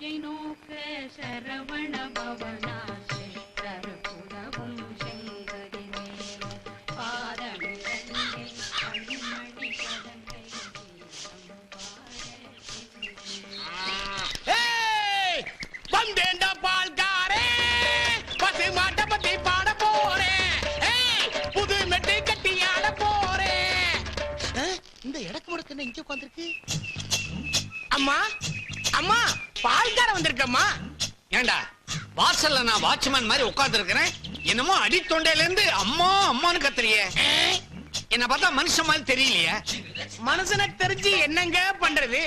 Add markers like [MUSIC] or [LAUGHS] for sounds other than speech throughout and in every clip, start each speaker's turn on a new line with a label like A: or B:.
A: நோக்க சரவண பவனா சிஷ்டர் புலவும் செங்கதி மேலும் பாதமிரண்டில் கண்மணி கதங்கை கீதம் பாட
B: ஏய், வந்தேன்டா பால்காரே! பசு மாட்டை பத்தி பாட போறேன் புது மெட்டு கட்டி ஆட போறேன் இந்த இடக்கு முடக்கு என்ன இங்க உட்காந்துருக்கு அம்மா! அம்மா! பால்கார வந்திருக்கம்மா
C: ஏண்டா வாசல்ல நான் வாட்ச்மேன் மாதிரி உட்கார்ந்து இருக்கிறேன் என்னமோ அடி தொண்டையில இருந்து அம்மா அம்மான்னு கத்துறியே. என்ன பார்த்தா மனுஷன் மாதிரி தெரியலையே.
B: மனுஷனுக்கு தெரிஞ்சு என்னங்க பண்றது?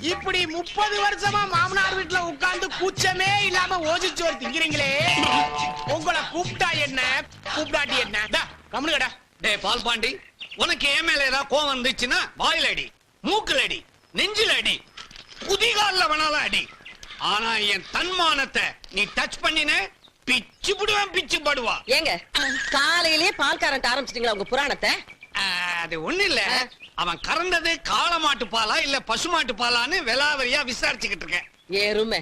B: இப்படி முப்பது வருஷமா மாமனார் வீட்டுல உட்கார்ந்து கூச்சமே இல்லாம ஓசிச்சோறு திங்கிறீங்களே. உங்களை கூப்பிட்டா என்ன? கூப்பிடாட்டி என்ன? கம்முடா டே
C: டேய் பால் பாண்டி உனக்கு ஏன் மேல ஏதாவது கோவம் இருந்துச்சுன்னா வாயிலடி அடி மூக்குல அடி அடி குதிகால்ல வேணாலும் அடி. ஆனா என் தன்மானத்தை நீ டச் பண்ணின பிச்சு புடுவேன் பிச்சு படுவா.
D: ஏங்க காலையிலேயே பால்காரன்ட்டு ஆரம்பிச்சிட்டீங்களா உங்க புராணத்தை?
C: அது ஒண்ணு இல்ல. அவன் கறந்தது காளமாட்டு பாலா இல்ல பசுமாட்டு பாலான்னு விலாவரியா விசாரிச்சுக்கிட்டு இருக்கேன்.
D: எருமை.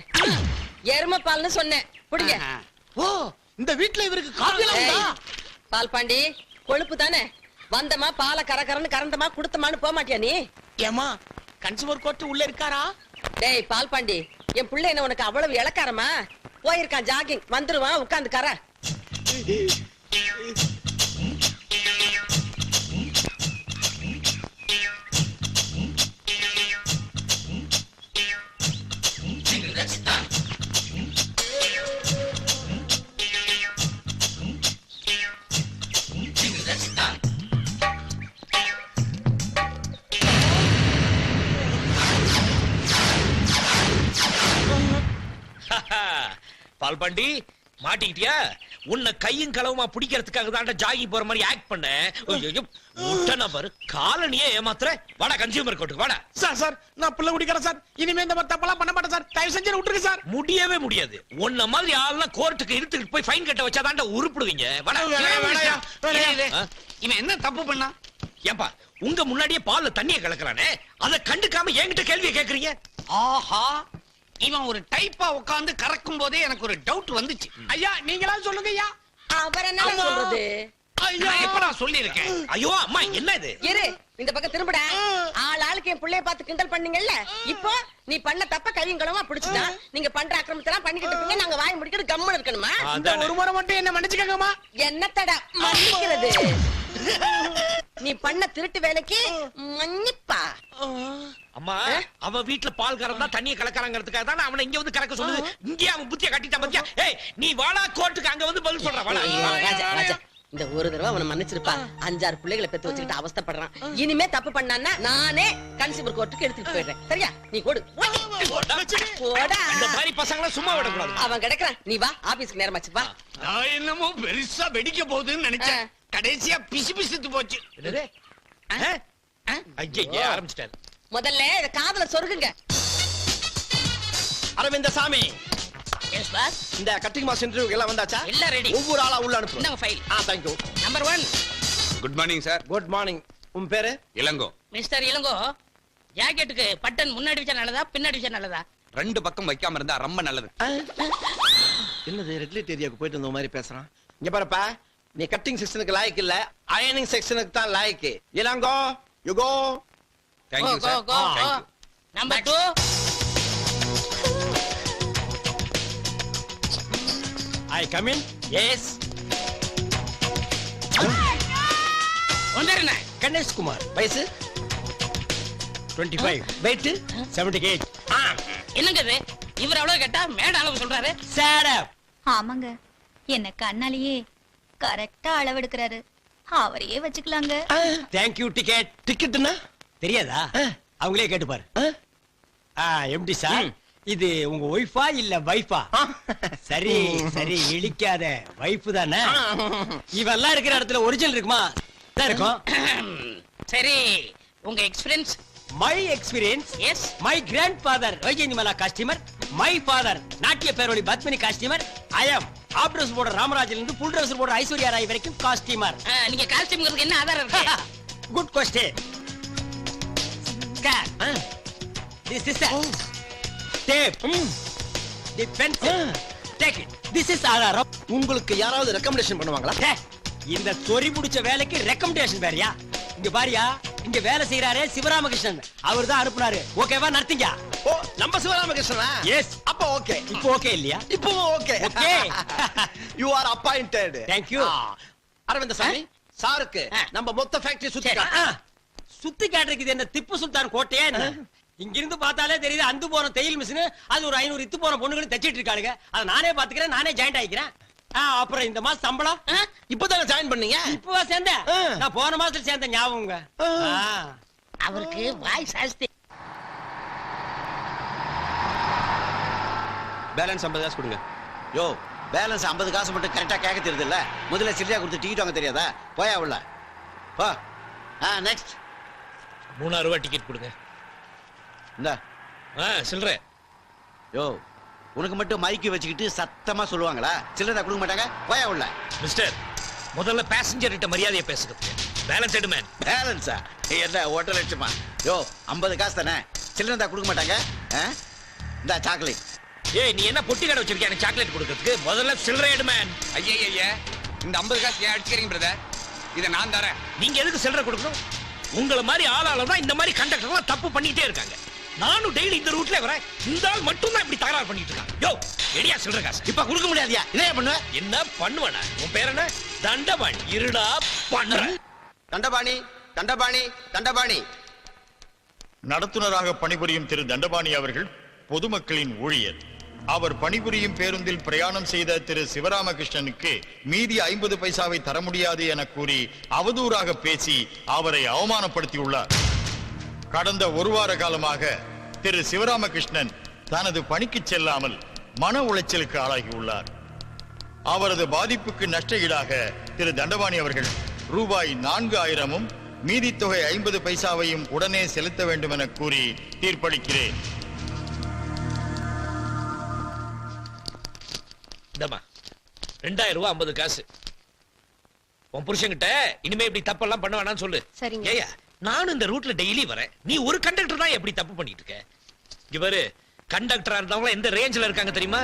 D: எருமை பால்னு சொன்னேன். புடிங்க.
B: ஓ இந்த வீட்டுல இவருக்கு உண்டா?
D: பால் பாண்டி கொழுப்பு தானே? வந்தமா பாலை கர கரன்னு கறந்தமா குடுத்தமான்னு போக மாட்டியா நீ?
B: ஏமா கன்சூமர் கோர்ட் உள்ள இருக்காரா?
D: டேய் பால் பாண்டி என் பிள்ளை என்ன உனக்கு அவ்வளவு இளக்காரமா? போயிருக்கான் ஜாகிங் வந்துருவான் உட்கார்ந்துக்கார?
E: பால்பாண்டி மாட்டிக்கிட்டியா? உன்னை கையும் களவுமா பிடிக்கிறதுக்காக தான் ஜாகி போற மாதிரி ஆக்ட் பண்ண. முட்டை நம்பர் காலனியே ஏமாத்துற. வாடா கன்சியூமர் கோர்ட்டுக்கு வாடா.
B: சார் சார் நான் புள்ள குடிக்கிறேன் சார். இனிமே இந்த மாதிரி தப்பெல்லாம் பண்ண மாட்டேன் சார். தயவு செஞ்சு விட்டுருங்க சார்.
E: முடியவே முடியாது. உன்ன மாதிரி ஆள்லாம் கோர்ட்டுக்கு இழுத்துட்டு போய் ஃபைன் கட்ட உருப்பிடுவீங்க.
C: இரு, இரு.
E: ஆ?
C: இவன் என்ன தப்பு பண்ணா?
E: ஏப்பா உங்க முன்னாடியே பால்ல தண்ணிய கலக்குறானே? அதை கண்டுக்காம என்கிட்ட கேள்வியை கேக்குறீங்க?
C: ஆஹா. இவன் ஒரு டைப்பா உட்கார்ந்து கறக்கும் போதே எனக்கு ஒரு டவுட் வந்துச்சு.
B: ஐயா நீங்களா சொல்லுங்க ஐயா
D: அவர் என்ன. சொல்றது?
C: நான் எப்ப நான் சொல்லியிருக்கேன்?
E: ஐயோ அம்மா என்ன இது?
D: இரு இந்த பக்கம் திரும்புடா. ஆள் ஆளுக்கு என் புள்ளைய பார்த்து கிண்டல் பண்ணீங்கல்ல? இப்போ நீ பண்ண தப்ப கையும் களவா பிடிச்சிட்டா நீங்க பண்ற அக்கிரமத்தெல்லாம் பண்ணிக்கிட்டு இருப்பீங்க நாங்க வாய் முடிக்கிட்டு கம்முன்னு இருக்கணுமா?
B: இந்த
E: அதானே.
B: ஒரு முறை மட்டும் என்ன மன்னிச்சுக்கங்கம்மா.
D: என்னத்தடா மன்னிக்கிறது? நீ பண்ண திருட்டு வேலைக்கு மன்னிப்பா.
E: அம்மா அவன் வீட்டுல பால் கறந்தா தண்ணிய கலக்கறாங்கிறதுக்காக தான் அவனை இங்க வந்து கலக்க சொல்லுது. இங்கே அவன் புத்திய கட்டிட்டான் பாத்தியா? ஏய் நீ வாடா கோர்ட்டுக்கு அங்க வந்து பதில் சொல்ற வாடா.
D: ஐயோ, ராஜா ராஜா. இந்த ஒரு தடவை அவனை மன்னிச்சிருப்பா. அஞ்சாறு பிள்ளைகளை பெத்து வச்சுக்கிட்டு அவஸ்தைப்படுறான். இனிமே தப்பு பண்ணான்னா நானே கன்சியூமர் கோர்ட்டுக்கு எடுத்துட்டு போயிடுறேன். சரியா? நீ கொடு
E: போடா. இந்த மாதிரி பசங்களை சும்மா விடக்கூடாது.
D: அவன் கிடக்குறான். நீ வா ஆபீஸ்க்கு நேரமாச்சு வா.
C: நான் என்னமோ பெருசா வெடிக்க போகுதுன்னு நினைச்சேன். கடைசியா பிசு பிசுத்து போச்சு?
E: ஐயையே, ஆரம்பிச்சிட்டாரு.
D: முதல்ல இத காதுல சொருகுங்க.
F: அரவிந்த சாமி
G: எஸ் பாஸ்
F: இந்த கட்டிங் மாஸ் இன்டர்வியூ எல்லாம் வந்தாச்சா?
G: எல்லாம் ரெடி
F: ஒவ்வொரு ஆளா உள்ள அனுப்பு
G: இந்தாங்க file
F: ah thank you
G: number one
H: good morning sir
F: good morning உன் பேரு?
H: இளங்கோ.
G: மிஸ்டர் இளங்கோ ஜாக்கெட்டுக்கு பட்டன் முன்னாடி வச்சா நல்லதா பின்னாடி வச்சா நல்லதா?
H: ரெண்டு பக்கம் வைக்காம இருந்தா ரொம்ப நல்லது.
F: என்னது ரெட் லைட் ஏரியாவுக்கு போயிட்டு வந்த மாதிரி பேசுறான்? இங்க பாருப்பா நீ கட்டிங் செக்ஷனுக்கு லாய்க்கு இல்ல அயனிங் செக்ஷனுக்கு தான் லாய்க்கு. Ilango you go
H: thank you
G: go
H: sir
G: number two
F: I come in
E: yes
G: வந்துருண்ணே
F: Ganesh Kumar. வயசு? 25 வெயிட் 78 ஆ.
G: என்னங்க இது? இவர் அவ்வளவு கேட்டா மேட அளவு சொல்றாரு.
F: சேட் அப்
I: ஆமாங்க. என்ன கண்ணாலேயே கரெக்டா அளவெடுக்கிறாரு. அவரையே வச்சுக்கலாங்க.
F: தேங்க் யூ டிக்கெட் டிக்கெட்னா தெரியாதா? அவங்களே கேட்டு பாரு ஆ எம்டி சார் இது உங்க ஒய்ஃபா இல்ல வைஃபா சரி சரி இழிக்காத. வைஃப் தானே? இவெல்லாம் இருக்கிற இடத்துல ஒரிஜினல் இருக்குமா? தான் இருக்கும்?
G: சரி உங்க experience
F: my experience
G: yes
F: my grandfather Vyjayanthimala costumer my father நாட்டிய பேரொழி Padmini costumer I am of dress போடுற ராமராஜில இருந்து புல் ட்ரெஸ் போடுற ஐஸ்வர்யா ராய் வரைக்கும் காஸ்டிமர்
G: நீங்க காஸ்டியூம்ங்கிறதுக்கு என்ன ஆதாரம் இருக்கு?
F: Good question this is tape the pencil take it this is ஆதாரம்
B: உங்களுக்கு யாராவது ரெக்கமெண்டேஷன் பண்ணுவாங்களா?
F: இந்த சொறி முடிச்ச வேலைக்கு ரெக்கமெண்டேஷன் வேறயா? இங்க பாரியா இங்க வேலை செய்யறாரே சிவராமகிருஷ்ணன். அவர் தான் அனுப்புனாரு. ஓகேவா நடத்தீங்க.
B: ஓ நம்ம சிவராமகிருஷ்ணனா?
F: எஸ்
B: அப்ப ஓகே
F: இப்போ ஓகே இல்லையா?
B: இப்போ okay
F: Okay.
B: You are appointed
F: Thank you.
B: Aravinda Sami சாருக்கு. நம்ம மொத்த ஃபேக்டரி சுத்தி.
F: சுத்தி காட்டுறதுக்கு இது என்ன திப்பு சுல்தான் கோட்டையா என்ன? இங்கிருந்து பார்த்தாலே தெரியுது அந்து போன தையல் மிஷின் அது ஒரு ஐநூறு இத்து போன பொண்ணுங்களும் தச்சிட்டு இருக்காளுங்க. அதை நானே பாத்துக்கிறேன் நானே ஜாயிண்ட் ஆயிக்கிறேன். ஆ, அப்புறம் இந்த மாசம் சம்பளம்?
B: இப்பதானே ஜாயின் பண்ணீங்க?
F: இப்பவா சேர்ந்தேன். நான் போன மாசத்துல சேர்ந்த ஞாபகங்க.
B: ஆ.
G: அவருக்கு வாய் சாஸ்தி.
H: பேலன்ஸ் ஐம்பது காசு கொடுங்க.
J: யோ பேலன்ஸ் 50 காசு மட்டும் கரெக்டா கேட்க தெரியுது இல்ல முதல்ல சில்லறையா கொடுத்து டிக்கெட் வாங்க தெரியாதா? போயா உள்ள. போ. ஆ நெக்ஸ்ட்
E: மூணாயிரம் ரூபாய் டிக்கெட் கொடுங்க.
J: இந்த.
E: ஆ சில்லற.
J: யோ உனக்கு மட்டும் மைக்கு வச்சுக்கிட்டு சத்தமா சொல்லுவாங்களா? சில்லறை கொடுக்க மாட்டாங்க? போயா உள்ள.
E: மிஸ்டர் முதல்ல பேசஞ்சர் கிட்ட மரியாதையை பேசுங்க பேலன்ஸ் எடு மேன்
J: பேலன்ஸா என்ன ஒன்றரை லட்சமா யோ 50 காசு தானே? சில்லறை தான் கொடுக்க மாட்டாங்க? ஆ? இந்தா சாக்லேட்
E: ஏய் நீ என்ன பொட்டி கடை வச்சிருக்கிய? எனக்கு சாக்லேட் கொடுக்கறதுக்கு. முதல்ல சில்லறை எடு மேன்
H: ஐயா ஐயா இந்த ஐம்பது காசு ஏன் அடிச்சுக்கிறீங்க பிரதர் இதை நான் தரேன்.
E: நீங்க எதுக்கு சில்லறை கொடுக்கணும்? உங்களை மாதிரி ஆளால தான் இந்த மாதிரி கண்டக்டர்லாம் தப்பு பண்ணிட்டே இருக்காங்க. நானும் டெய்லி இந்த ரூட்ல வரேன். இந்த ஆள் மட்டும் தான் இப்படி தகராறு பண்ணிட்டு இருக்கான். யோ எடியா சில்லறை காசு.
J: இப்ப கொடுக்க முடியாதியா? என்ன பண்ணுவ?
E: என்ன பண்ணுவன? உன் பேர் என்ன? தண்டபாணி. இருடா பண்றேன்
J: தண்டபாணி தண்டபாணி தண்டபாணி.
K: நடத்துனராக பணிபுரியும் திரு தண்டபாணி அவர்கள் பொதுமக்களின் ஊழியர். அவர் பணிபுரியும் பேருந்தில் பிரயாணம் செய்த திரு சிவராமகிருஷ்ணனுக்கு மீதி ஐம்பது பைசாவை தர முடியாது என கூறி அவதூறாக பேசி அவரை அவமானப்படுத்தியுள்ளார். கடந்த ஒரு வார காலமாக திரு சிவராமகிருஷ்ணன் தனது பணிக்கு செல்லாமல் மன உளைச்சலுக்கு ஆளாகியுள்ளார். அவரது பாதிப்புக்கு நஷ்ட ஈடாக திரு தண்டபாணி அவர்கள் ரூபாய் நான்கு ஆயிரமும் மீதித்தொகை ஐம்பது பைசாவையும் உடனே செலுத்த வேண்டும் என கூறி தீர்ப்பளிக்கிறேன்.
E: ரெண்டாயிரம் ரூபாய் ஐம்பது காசு. உன் புருஷன்கிட்ட இனிமே இப்படி தப்பெல்லாம் பண்ண வேணாம்னு சொல்லு.
D: சரிங்க.
E: நானும் இந்த ரூட்ல டெய்லி வரேன். நீ ஒரு கண்டக்டர் தான் எப்படி தப்பு பண்ணிட்டு இருக்க? இவரு கண்டக்டரா இருந்தவங்க எந்த ரேஞ்சில இருக்காங்க தெரியுமா?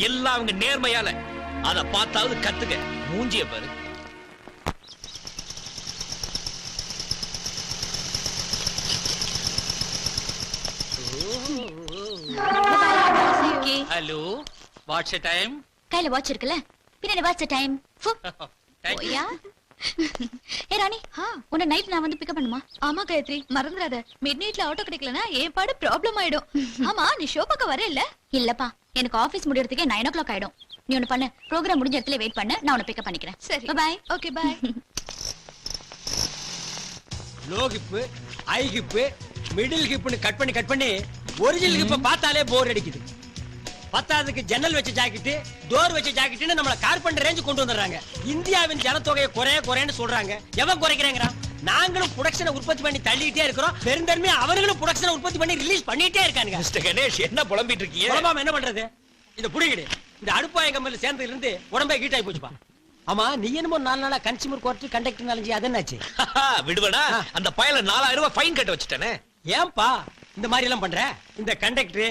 E: எல்லாம் அவங்க நேர்மையால. அத பார்த்தாவது கத்துக்க. மூஞ்சிய பாரு.
C: ஹலோ வாட்ஸ் டைம்
I: கையில வாட்ச் இருக்குல்ல? பின்னாடி வாட்ச் டைம் [LAUGHS] ஓயா. ஏ ராணி உன்னை நைட் நான் வந்து பிக்கப் பண்ணுமா? ஆமா காயத்ரி. மறந்துடாத. மிட் நைட்ல ஆட்டோ கிடைக்கலனா ஏன் பாடு ப்ராப்ளம் ஆயிடும். [LAUGHS] ஆமா நீ ஷோ பார்க்க வர இல்ல இல்லப்பா எனக்கு ஆபீஸ் முடியறதுக்கே நைன் ஓ கிளாக் ஆயிடும். நீ ஒண்ணு பண்ணு ப்ரோக்ராம் முடிஞ்ச இடத்துல வெயிட் பண்ணு நான் உன்னை பிக்கப் பண்ணிக்கிறேன். சரி. Bye okay bye
F: low hip high hip middle ஹிப்னு cut பண்ணி கட் பண்ணி ஒரிஜினல் ஹிப்ப பார்த்தாலே போர் அடிக்குது. பத்தாவதுக்கு ஜன்னல் வச்ச ஜாக்கெட் டோர் வச்ச ஜாக்கெட்னு நம்மள கார்பெண்டர் ரேஞ்சு கொண்டு வந்துடுறாங்க. இந்தியாவின் ஜனத்தொகையை குறைய குறையன்னு சொல்றாங்க. எவன் குறைக்கிறாங்கிறான்? நாங்களும் புரொடக்ஷனை உற்பத்தி பண்ணி தள்ளிட்டே இருக்கிறோம். பெருந்தன்மையா அவர்களும் புரொடக்ஷனை உற்பத்தி பண்ணி ரிலீஸ் பண்ணிட்டே இருக்கானுங்க.
E: மிஸ்டர் கணேஷ் என்ன புலம்பிட்டு இருக்கீங்க?
F: குழம்பாம என்ன பண்றது? இந்த புடிங்கிடு. இந்த அடுப்பாய கம்பெனில சேர்ந்ததுல இருந்து உடம்பே ஹீட் ஆகி போச்சுப்பா. ஆமா நீ என்னமோ நாலு நாளா கன்சியூமர் கோர்ட் கண்டக்டர் நாலஞ்சு அது என்னாச்சு?
E: விடுவடா
F: ஆ.
E: அந்த பயல நாலாயிரம் ரூபாய் ஃபைன் கட்ட வச்சுட்டானே.
F: ஏன்பா இந்த மாதிரி எல்லாம் பண்ற? இந்த கண்டக்டர்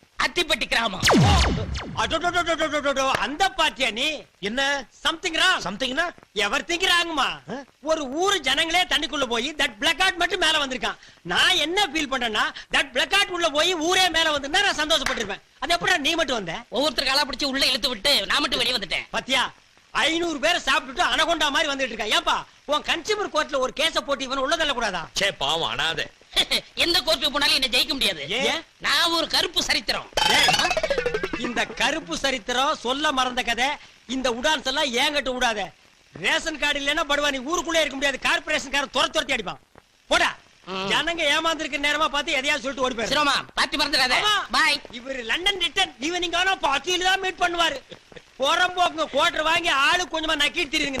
G: அத்திப்பட்டி கிராமம்.
F: அந்த பாட்டியா நீ
E: என்ன
F: சம்திங் ரா
E: சம்திங்னா
F: எவர் திங்க் ஒரு ஊரு ஜனங்களே தண்ணிக்குள்ள போய் தட் பிளாக் அவுட் மட்டும் மேல வந்திருக்கான். நான் என்ன ஃபீல் பண்றேன்னா தட் பிளாக் அவுட் உள்ள போய் ஊரே மேல வந்திருந்தா நான் சந்தோஷப்பட்டிருப்பேன். அது எப்படி நீ மட்டும் வந்த?
G: ஒவ்வொருத்தர் கலா பிடிச்சி உள்ள இழுத்து விட்டு நான் மட்டும் வெளியே வந்துட்டேன்.
F: பாத்தியா? ஐநூறு பேரை சாப்பிட்டுட்டு அனகொண்டா மாதிரி வந்துட்டு இருக்கா ஏன்பா உன் கன்சியூமர் கோர்ட்ல ஒரு கேஸ போட்டு இவன் உள்ள கூடாதா
E: சே பாவம் அனாதே. [LAUGHS]
G: எந்த கோர்ட்டுக்கு போனாலும் என்ன ஜெயிக்க முடியாது? நான் ஒரு கருப்பு சரித்திரம்.
F: இந்த கருப்பு சரித்திரம் சொல்ல மறந்த கதை இந்த உடான்ஸ் எல்லாம் ஏங்கட்டு விடாத ரேஷன் கார்டு இல்லைன்னா படுவா நீ ஊருக்குள்ளே இருக்க முடியாது. கார்பரேஷன் காரன் துர துரத்தி அடிப்பான். போடா. ஜனங்க ஏமாந்துருக்க நேரமா பார்த்து எதையாவது சொல்லிட்டு ஓடி போயிரு.
G: சிரோமா பாத்தி மறந்துடாத. பாய்
F: இவர் லண்டன் ரிட்டர்ன். ஈவினிங் ஆனா பார்ட்டியில தான் மீட் பண்ணுவாரு. புறம்போக்குங்க கோட்டர் வாங்கி ஆளு கொஞ்சமா நக்கிட்டு தெரியுதுங்க ஆ,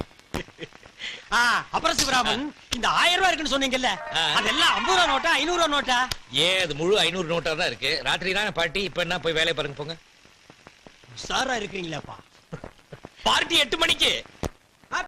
F: அப்புறம் சிவராமன் இந்த ஆயிரம் ரூபாய் இருக்குன்னு சொன்னீங்கல்ல. அதெல்லாம் ஐம்பது ரூபா நோட்டா ஐநூறு ரூபா நோட்டா?
E: ஏன் அது முழு ஐநூறு நோட்டா தான் இருக்கு. ராத்திரி தான் பாட்டி இப்ப என்ன போய் வேலையை பாருங்க போங்க.
F: சாரா இருக்கிறீங்களாப்பா.
E: பார்ட்டி எட்டு மணிக்கு.